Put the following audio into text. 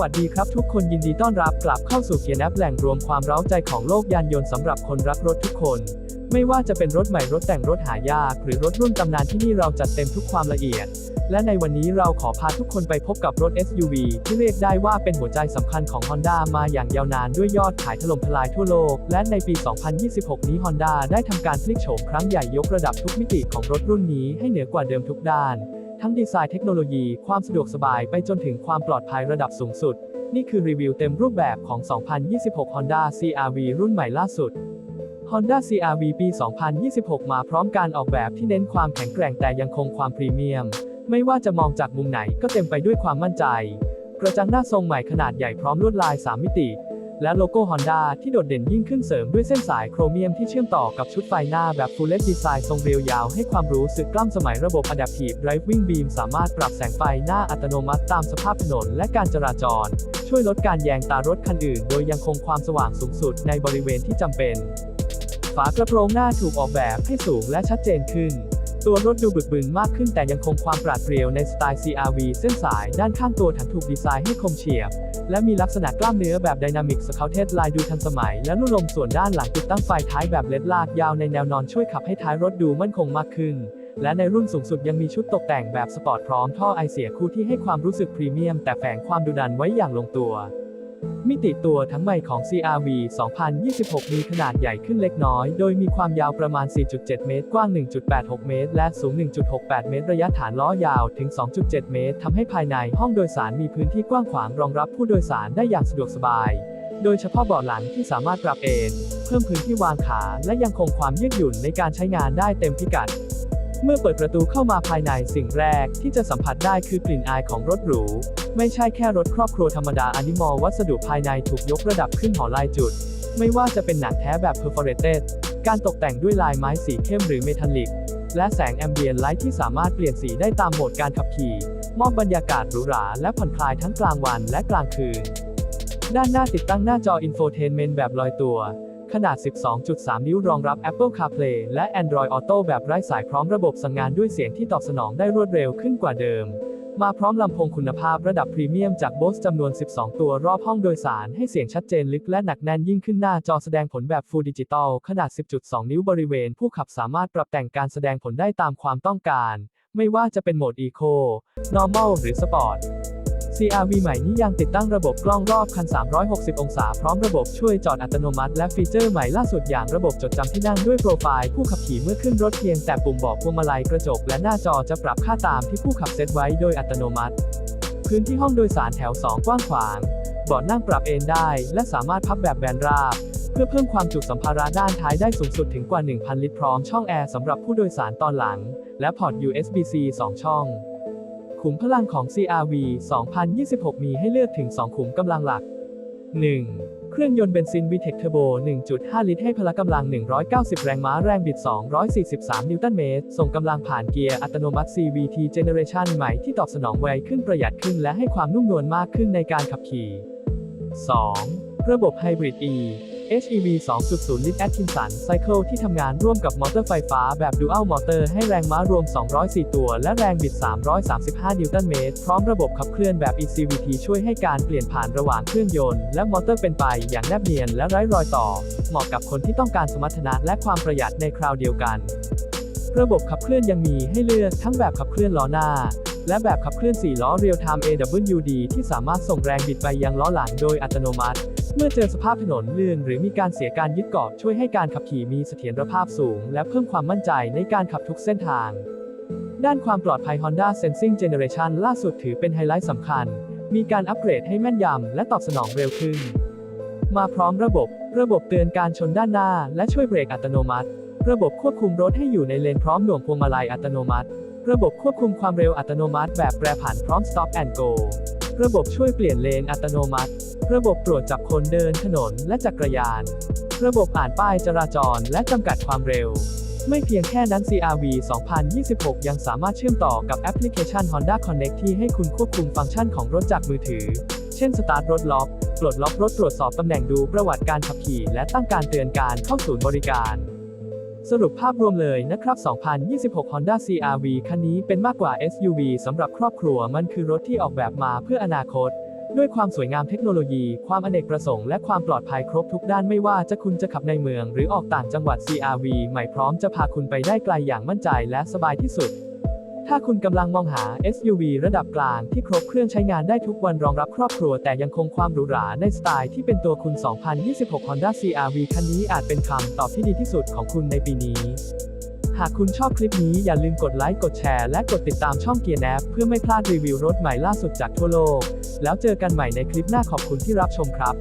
วัสดีครับทุกคนยินดีต้อนรับกลับเข้าสู่เกียร์แอปแหล่งรวมความเร้าใจของโลกยานยนต์สำหรับคนรักรถทุกคน ไม่ว่าจะเป็นรถใหม่รถแต่งรถหายาก หรือรถรุ่นตำนานที่นี่เราจัดเต็มทุกความละเอียด และในวันนี้เราขอพาทุกคนไปพบกับรถ SUV ที่เรียกได้ว่าเป็นหัวใจสำคัญของ Honda มาอย่างยาวนานด้วยยอดขายถล่มทลายทั่วโลก และในปี 2026 นี้ Honda ได้ทำการพลิกโฉมครั้งใหญ่ยกระดับทุกมิติของรถรุ่นนี้ให้เหนือกว่าเดิมทุกด้าน ทั้งดีไซน์เทคโนโลยี ความสะดวกสบายไปจนถึงความปลอดภัยระดับสูงสุด นี่คือรีวิวเต็มรูปแบบของ 2026 Honda CR-V รุ่นใหม่ล่าสุด Honda CR-V ปี 2026 มาพร้อมการออกแบบที่เน้นความแข็งแกร่งแต่ยังคงความพรีเมียม ไม่ว่าจะมองจากมุมไหนก็เต็มไปด้วยความมั่นใจ กระจังหน้าทรงใหม่ขนาดใหญ่พร้อมลวดลาย 3 มิติ และโลโก้ Honda ที่โดดเด่นยิ่งขึ้นเสริมด้วยเส้นสายโครเมียมที่เชื่อมต่อกับชุดไฟหน้าแบบ Full LED Design ทรงเรียวยาวให้ความรู้สึกกล้ำสมัยระบบ Adaptive Driving Beam สามารถปรับแสงไฟหน้าอัตโนมัติตามสภาพถนนและการจราจร ช่วยลดการแยงตารถคันอื่น โดยยังคงความสว่างสูงสุดในบริเวณที่จำเป็น ฝากระโปรงหน้าถูกออกแบบให้สูงและชัดเจนขึ้น ตัวรถดูบึกบึนมากขึ้นแต่ยังคงความปราดเปรียวในสไตล์ CRV เส้นสายด้านข้างตัวถังถูกดีไซน์ให้คมเฉียบ และมีลักษณะกล้ามเนื้อแบบ Dynamic s c o u t e d ลายดูทันสมัย และลู่ลมส่วนด้านหลังติดตั้งไฟท้ายแบบเลดลากยาวในแนวนอนช่วยขับให้ท้ายรถดูมั่นคงมากขึ้น และในรุ่นสูงสุดยังมีชุดตกแต่งแบบสปอร์ตพร้อมท่อไอเสียคู่ที่ให้ความรู้สึกพรีเมียมแต่แฝงความดุดันไว้อย่างลงตัว มิติตัวทั้งใหม่ของ CRV 2026 มีขนาดใหญ่ขึ้นเล็กน้อย โดยมีความยาวประมาณ 4.7 เมตร กว้าง 1.86 เมตร และสูง 1.68 เมตร ระยะฐานล้อยาวถึง 2.7 เมตร ทำให้ภายในห้องโดยสารมีพื้นที่กว้างขวางรองรับผู้โดยสารได้อย่างสะดวกสบาย โดยเฉพาะเบาะหลังที่สามารถปรับเอนเพิ่มพื้นที่วางขา และยังคงความยืดหยุ่นในการใช้งานได้เต็มพิกัด เมื่อเปิดประตูเข้ามาภายในสิ่งแรกที่จะสัมผัสได้คือกลิ่นอายของรถหรู ไม่ใช่แค่รถครอบครัวธรรมดาอนิมอลวัสดุภายในถูกยกระดับขึ้นหอลายจุด ไม่ว่าจะเป็นหนังแท้แบบ perforated การตกแต่งด้วยลายไม้สีเข้มหรือเมทัลลิก และแสงแอมเบียนไลท์ที่สามารถเปลี่ยนสีได้ตามโหมดการขับขี่ มอบบรรยากาศหรูหราและผ่อนคลายทั้งกลางวันและกลางคืน ด้านหน้าติดตั้งหน้าจอ Infotainment แบบลอยตัว ขนาด 12.3 นิ้วรองรับ Apple CarPlay และ Android Auto แบบไร้สายพร้อมระบบสั่งงานด้วยเสียงที่ตอบสนองได้รวดเร็วขึ้นกว่าเดิม มาพร้อมลำโพงคุณภาพระดับพรีเมียมจาก Bose จำนวน 12 ตัวรอบห้องโดยสารให้เสียงชัดเจนลึกและหนักแน่นยิ่งขึ้นหน้าจอแสดงผลแบบ Full Digital ขนาด 10.2 นิ้วบริเวณ ผู้ขับสามารถปรับแต่งการแสดงผลได้ตามความต้องการ ไม่ว่าจะเป็นโหมด Eco Normal หรือ Sport CRV ใหม่นี้ยังติดตั้งระบบกล้องรอบคัน 360 องศา พร้อมระบบช่วยจอดอัตโนมัติ และฟีเจอร์ใหม่ล่าสุดอย่างระบบจดจำที่นั่งด้วยโปรไฟล์ผู้ขับขี่เมื่อขึ้นรถเพียงแต่ปุ่มบอกพวงมาลัยกระจก และหน้าจอจะปรับค่าตามที่ผู้ขับเซตไว้โดยอัตโนมัติ พื้นที่ห้องโดยสารแถว 2 กว้างขวางเบาะนั่งปรับเอนได้ และสามารถพับแบบแบนราบ เพื่อเพิ่มความจุสัมภาระด้านท้ายได้สูงสุดถึงกว่า 1,000 ลิตรพร้อมช่องแอร์สำหรับผู้โดยสารตอนหลัง และพอร์ต USB-C 2 ช่อง ขุมพลังของ CRV 2026 มีให้เลือกถึง 2 ขุมกำลังหลัก 1. เครื่องยนต์เบนซิน VTEC Turbo 1.5 ลิตรให้พละกำลัง 190 แรงม้าแรงบิด 243 นิวตันเมตร ส่งกำลังผ่านเกียร์อัตโนมัติ CVT Generation ใหม่ที่ตอบสนองไวขึ้นประหยัดขึ้นและให้ความนุ่มนวลมากขึ้นในการขับขี่ 2. ระบบ Hybrid E HEV 2.0 ลิตร Atkinson Cycle ที่ทำงานร่วมกับมอเตอร์ไฟฟ้าแบบ Dual Motor ให้แรงม้ารวม 204 ตัว และแรงบิด 335 นิวตันเมตร พร้อมระบบขับเคลื่อนแบบ eCVT ช่วยให้การเปลี่ยนผ่านระหว่างเครื่องยนต์และมอเตอร์เป็นไปอย่างแนบเนียนและไร้รอยต่อ เหมาะกับคนที่ต้องการสมรรถนะและความประหยัดในคราวเดียวกัน ระบบขับเคลื่อนยังมีให้เลือกทั้งแบบขับเคลื่อนล้อหน้าและแบบขับเคลื่อน 4 ล้อ Real Time AWD ที่สามารถส่งแรงบิดไปยังล้อหลังโดยอัตโนมัติ เมื่อเจอสภาพถนนลื่นหรือมีการเสียการยึดเกาะช่วยให้การขับขี่มีเสถียรภาพสูง และเพิ่มความมั่นใจในการขับทุกเส้นทาง ด้านความปลอดภัย Honda Sensing Generation ล่าสุดถือเป็นไฮไลท์สำคัญ มีการอัปเกรดให้แม่นยำและตอบสนองเร็วขึ้น มาพร้อมระบบ ระบบเตือนการชนด้านหน้า และช่วยเบรกอัตโนมัติ ระบบควบคุมรถให้อยู่ในเลนพร้อมหน่วงพวงมาลัยอัตโนมัติ ระบบควบคุมความเร็วอัตโนมัติ แบบแปรผันพร้อม Stop and Go ระบบช่วยเปลี่ยนเลนอัตโนมัติ ระบบตรวจจับคนเดินถนนและจักรยาน ระบบอ่านป้ายจราจรและจำกัดความเร็ว ไม่เพียงแค่นั้น CRV 2026 ยังสามารถเชื่อมต่อกับแอปพลิเคชัน Honda Connect ที่ให้คุณควบคุมฟังก์ชันของรถจากมือถือ เช่น สตาร์ทรถล็อกปลดล็อกรถตรวจสอบตำแหน่งดูประวัติการขับขี่ และตั้งการเตือนการเข้าศูนย์บริการสรุปภาพรวมเลยนะครับ 2026 Honda CR-V คันนี้เป็นมากกว่า SUV สำหรับครอบครัว มันคือรถที่ออกแบบมาเพื่ออนาคต ด้วยความสวยงามเทคโนโลยี ความอเนกประสงค์และความปลอดภัยครบทุกด้านไม่ว่าจะคุณจะขับในเมือง หรือออกต่างจังหวัด CRV ใหม่พร้อมจะพาคุณไปได้ไกลอย่างมั่นใจและสบายที่สุด ถ้าคุณกำลังมองหา SUV ระดับกลางที่ครบเครื่องใช้งานได้ทุกวันรองรับครอบครัวแต่ยังคงความหรูหราในสไตล์ที่เป็นตัวคุณ 2026 Honda CRV คันนี้อาจเป็นคำตอบที่ดีที่สุดของคุณในปีนี้หากคุณชอบคลิปนี้อย่าลืมกดไลค์ กดแชร์ และกดติดตามช่องเกียร์แนเพื่อไม่พลาดรีวิวรถใหม่ล่าสุดจากทั่วโลก แล้วเจอกันใหม่ในคลิปหน้าขอบคุณที่รับชมครับ